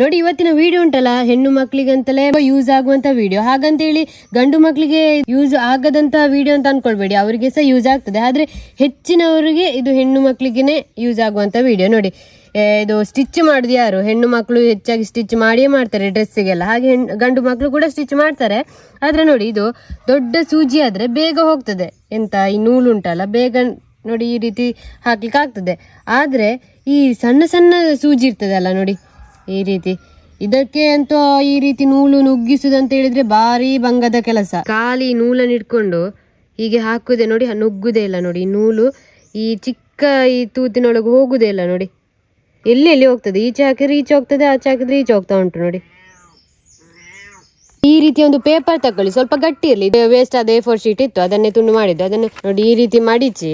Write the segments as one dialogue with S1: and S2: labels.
S1: ನೋಡಿ, ಇವತ್ತಿನ ವಿಡಿಯೋ ಉಂಟಲ್ಲ? ಹೆಣ್ಣು ಮಕ್ಕಳಿಗಂತಲೇ ಯೂಸ್ ಆಗುವಂತ ವಿಡಿಯೋ ಹಾಗಂತೇಳಿ ಗಂಡು ಮಕ್ಕಳಿಗೆ ಯೂಸ್ ಆಗದಂತ ವಿಡಿಯೋ ಅಂತ ಅನ್ಕೊಳ್ಬೇಡಿ. ಅವರಿಗೆ ಸಹ ಯೂಸ್ ಆಗ್ತದೆ. ಆದ್ರೆ ಹೆಚ್ಚಿನವರಿಗೆ ಇದು ಹೆಣ್ಣು ಮಕ್ಕಳಿಗೆನೆ ಯೂಸ್ ಆಗುವಂತ ವಿಡಿಯೋ ನೋಡಿ ಇದು ಸ್ಟಿಚ್ ಮಾಡುದು ಯಾರು? ಹೆಣ್ಣು ಮಕ್ಕಳು ಹೆಚ್ಚಾಗಿ ಸ್ಟಿಚ್ ಮಾಡಿಯೇ ಮಾಡ್ತಾರೆ ಡ್ರೆಸ್ಸಿಗೆಲ್ಲ ಹಾಗೆ ಹೆಣ್ಣು ಗಂಡು ಮಕ್ಕಳು ಕೂಡ ಸ್ಟಿಚ್ ಮಾಡ್ತಾರೆ. ಆದ್ರೆ ನೋಡಿ, ಇದು ದೊಡ್ಡ ಸೂಜಿ ಆದ್ರೆ ಬೇಗ ಹೋಗ್ತದೆ. ಎಂತ, ಈ ನೂಲು ಉಂಟಲ್ಲ? ಬೇಗ ನೋಡಿ ಈ ರೀತಿ ಹಾಕ್ಲಿಕ್ಕೆ ಆಗ್ತದೆ ಆದ್ರೆ ಈ ಸಣ್ಣ ಸಣ್ಣ ಸೂಜಿ ಇರ್ತದಲ್ಲ ನೋಡಿ ಈ ರೀತಿ. ಇದಕ್ಕೆ ಅಂತ ಈ ರೀತಿ ನೂಲು ನುಗ್ಗಿಸುದಂತ ಹೇಳಿದ್ರೆ ಭಾರಿ ಭಂಗದ ಕೆಲಸ. ಖಾಲಿ ನೂಲನ್ನು ಇಟ್ಕೊಂಡು ಹೀಗೆ ಹಾಕುದೆ ನೋಡಿ ನುಗ್ಗುದೇ ಇಲ್ಲ ನೋಡಿ. ನೂಲು ಈ ಚಿಕ್ಕ ಈ ತೂತಿನೊಳಗೆ ಹೋಗುದೇ ಇಲ್ಲ ನೋಡಿ. ಎಲ್ಲಿ ಎಲ್ಲಿ ಹೋಗ್ತದೆ? ಈಚೆ ಹಾಕಿದ್ರೆ ಈಚೆ ಹೋಗ್ತದೆ, ಆಚೆ ಹಾಕಿದ್ರೆ ಈಚೆ ಹೋಗ್ತಾ ಉಂಟು ನೋಡಿ. ಈ ರೀತಿ ಒಂದು ಪೇಪರ್ ತಗೊಳ್ಳಿ. ಸ್ವಲ್ಪ ಗಟ್ಟಿ ಇರಲಿ. ವೇಸ್ಟ್ ಆದ ಎ ಫೋರ್ ಶೀಟ್ ಇತ್ತು, ಅದನ್ನೇ ತುಂಡು ಮಾಡಿದ್ದು. ಅದನ್ನು ನೋಡಿ ಈ ರೀತಿ ಮಡಿಚಿ.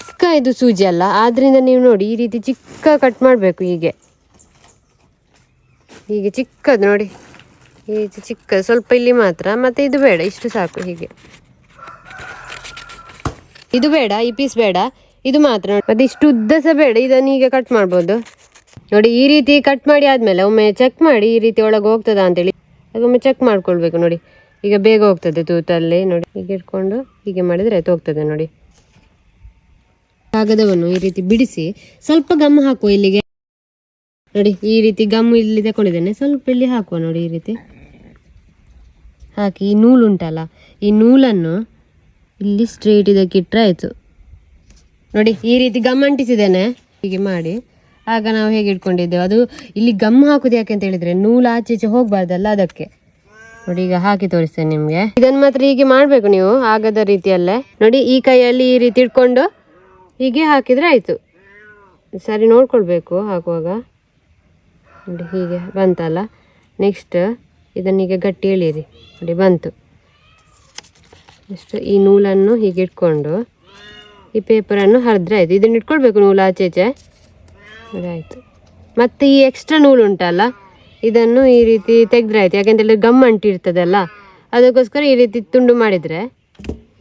S1: ಚಿಕ್ಕ ಇದು ಸೂಜಿ ಅಲ್ಲ. ಆದ್ರಿಂದ ನೀವು ನೋಡಿ ಈ ರೀತಿ ಚಿಕ್ಕ ಕಟ್ ಮಾಡಬೇಕು ಹೀಗೆ. ಹೀಗೆ ಚಿಕ್ಕದು ನೋಡಿ. ಈ ಚಿಕ್ಕ ಸ್ವಲ್ಪ ಇಲ್ಲಿ ಮಾತ್ರ. ಮತ್ತೆ ಇದು ಬೇಡ, ಇಷ್ಟು ಸಾಕು ಹೀಗೆ. ಇದು ಬೇಡ, ಈ ಪೀಸ್ ಬೇಡ. ಇದು ಮಾತ್ರ ನೋಡಿ. ಮತ್ತೆ ಇಷ್ಟು ಉದ್ದ ಸಹ ಬೇಡ, ಇದನ್ನು ಈಗ ಕಟ್ ಮಾಡ್ಬೋದು. ನೋಡಿ, ಈ ರೀತಿ ಕಟ್ ಮಾಡಿ ಆದ್ಮೇಲೆ ಒಮ್ಮೆ ಚೆಕ್ ಮಾಡಿ ಈ ರೀತಿ ಒಳಗೆ ಹೋಗ್ತದಾ ಅಂತೇಳಿ. ಅದೊಮ್ಮೆ ಚೆಕ್ ಮಾಡ್ಕೊಳ್ಬೇಕು ನೋಡಿ. ಈಗ ಬೇಗ ಹೋಗ್ತದೆ ತೂತಲ್ಲಿ ನೋಡಿ. ಹೀಗೆ ಇಟ್ಕೊಂಡು ಹೀಗೆ ಮಾಡಿದ್ರೆ ಆಯ್ತು, ಹೋಗ್ತದೆ ನೋಡಿ. ಕಾಗದವನ್ನು ಈ ರೀತಿ ಬಿಡಿಸಿ ಸ್ವಲ್ಪ ಗಮ್ ಹಾಕುವ ಇಲ್ಲಿಗೆ. ನೋಡಿ, ಈ ರೀತಿ ಗಮ್ ಇಲ್ಲಿ ತಗೊಂಡಿದ್ದೇನೆ ಸ್ವಲ್ಪ ಇಲ್ಲಿ ಹಾಕುವ ನೋಡಿ, ಈ ರೀತಿ. ಹಾಕಿ, ಈ ನೂಲು ಉಂಟಲ್ಲ, ಈ ನೂಲನ್ನು ಇಲ್ಲಿ ಸ್ಟ್ರೇಟ್ ಇದಕ್ಕೆ ಇಟ್ಟರೆ ಆಯಿತು. ನೋಡಿ, ಈ ರೀತಿ ಗಮ್ ಅಂಟಿಸಿದ್ದೇನೆ. ಹೀಗೆ ಮಾಡಿ. ಆಗ ನಾವು ಹೇಗೆ ಇಟ್ಕೊಂಡಿದ್ದೇವೆ? ಅದು ಇಲ್ಲಿ ಗಮ್ ಹಾಕುದು ಯಾಕೆ ಅಂತ ಹೇಳಿದರೆ, ನೂಲು ಆಚೆ ಈಚೆ ಹೋಗ್ಬಾರ್ದಲ್ಲ ಅದಕ್ಕೆ. ನೋಡಿ, ಈಗ ಹಾಕಿ ತೋರಿಸ್ತೇನೆ ನಿಮಗೆ. ಇದನ್ನು ಮಾತ್ರ ಹೀಗೆ ಮಾಡಬೇಕು ನೀವು, ಆಗದ ರೀತಿಯಲ್ಲೇ. ನೋಡಿ, ಈ ಕೈಯಲ್ಲಿ ಈ ರೀತಿ ಇಟ್ಕೊಂಡು ಹೀಗೆ ಹಾಕಿದರೆ ಆಯಿತು. ಸರಿ, ನೋಡ್ಕೊಳ್ಬೇಕು ಹಾಕುವಾಗ. ನೋಡಿ, ಹೀಗೆ ಬಂತಲ್ಲ. ನೆಕ್ಸ್ಟ್ ಇದನ್ನೀಗ ಗಟ್ಟಿ ಎಳೀರಿ ನೋಡಿ, ಬಂತು. ನೆಕ್ಸ್ಟ್ ಈ ನೂಲನ್ನು ಹೀಗೆ ಇಟ್ಕೊಂಡು, ಈ ಪೇಪರನ್ನು ಹರಿದ್ರೆ ಆಯಿತು. ಇದನ್ನು ಇಟ್ಕೊಳ್ಬೇಕು ನೂಲು ಆಚೆ ಈಚೆ. ಆಯಿತು. ಮತ್ತು ಈ ಎಕ್ಸ್ಟ್ರಾ ನೂಲು ಉಂಟಲ್ಲ, ಇದನ್ನು ಈ ರೀತಿ ತೆಗೆದ್ರೆ ಆಯಿತು. ಯಾಕೆಂತೇಳಿದ್ರೆ ಗಮ್ ಅಂಟಿರ್ತದಲ್ಲ ಅದಕ್ಕೋಸ್ಕರ ಈ ರೀತಿ ತುಂಡು ಮಾಡಿದರೆ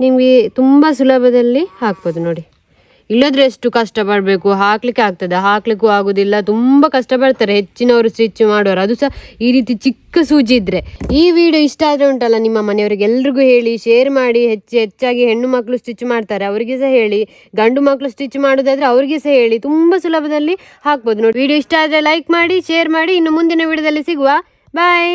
S1: ನಿಮಗೆ ತುಂಬ ಸುಲಭದಲ್ಲಿ ಹಾಕ್ಬೋದು ನೋಡಿ. ಇಲ್ಲದ್ರೆ ಎಷ್ಟು ಕಷ್ಟ ಪಡಬೇಕು? ಹಾಕ್ಲಿಕ್ಕೆ ಆಗ್ತದೆ? ಹಾಕ್ಲಿಕ್ಕೂ ಆಗುದಿಲ್ಲ. ತುಂಬ ಕಷ್ಟಪಡ್ತಾರೆ ಹೆಚ್ಚಿನವರು ಸ್ಟಿಚ್ ಮಾಡೋರು ಅದು ಸಹ ಈ ರೀತಿ ಚಿಕ್ಕ ಸೂಜಿ ಇದ್ರೆ. ಈ ವಿಡಿಯೋ ಇಷ್ಟ ಆದ್ರೆ ಉಂಟಲ್ಲ ನಿಮ್ಮ ಮನೆಯವರಿಗೆ ಎಲ್ರಿಗೂ ಹೇಳಿ ಶೇರ್ ಮಾಡಿ, ಹೆಚ್ಚು ಹೆಚ್ಚಾಗಿ ಹೆಣ್ಣು ಮಕ್ಕಳು ಸ್ಟಿಚ್ ಮಾಡ್ತಾರೆ. ಅವರಿಗೆ ಸಹ ಹೇಳಿ. ಗಂಡು ಮಕ್ಕಳು ಸ್ಟಿಚ್ ಮಾಡೋದಾದ್ರೆ ಅವರಿಗೆ ಸಹ ಹೇಳಿ. ತುಂಬ ಸುಲಭದಲ್ಲಿ ಹಾಕ್ಬೋದು. ನೋಡಿ ವಿಡಿಯೋ ಇಷ್ಟ ಆದ್ರೆ ಲೈಕ್ ಮಾಡಿ ಶೇರ್ ಮಾಡಿ. ಇನ್ನು ಮುಂದಿನ ವಿಡಿಯೋದಲ್ಲಿ ಸಿಗುವ. ಬಾಯ್